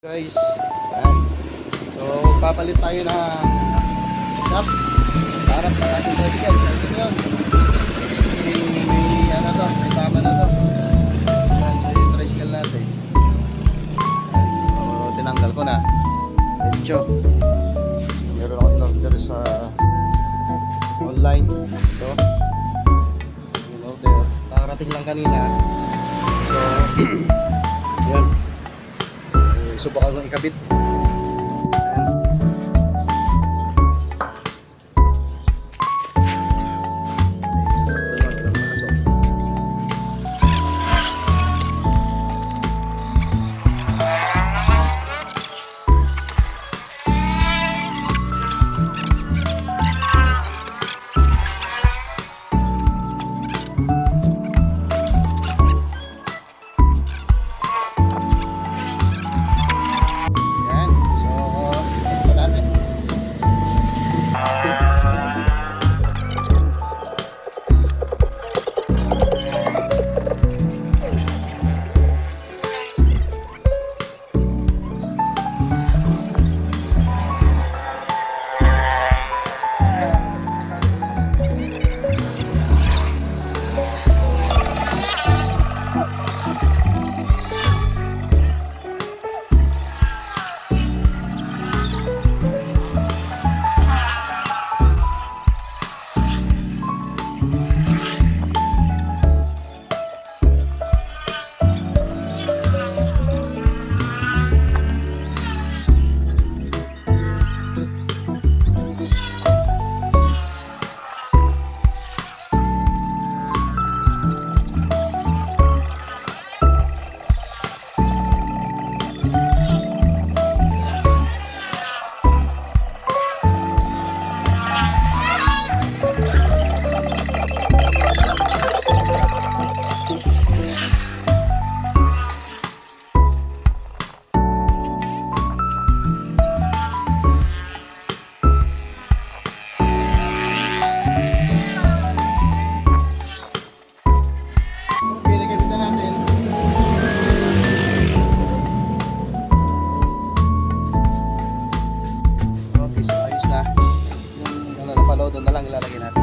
guys. Ayan. So, papalit tayo ng shop. Harap ng ating tricycle. Ito yun. May, may ano to, may tama so yung tricycle natin. Tinanggal ko na. Medyo. Meron ako in-order sa online. Ito. In-order. Nakarating lang kanina. So, yun. Eh, subukan kong ikabit todo na lang ilalagay natin.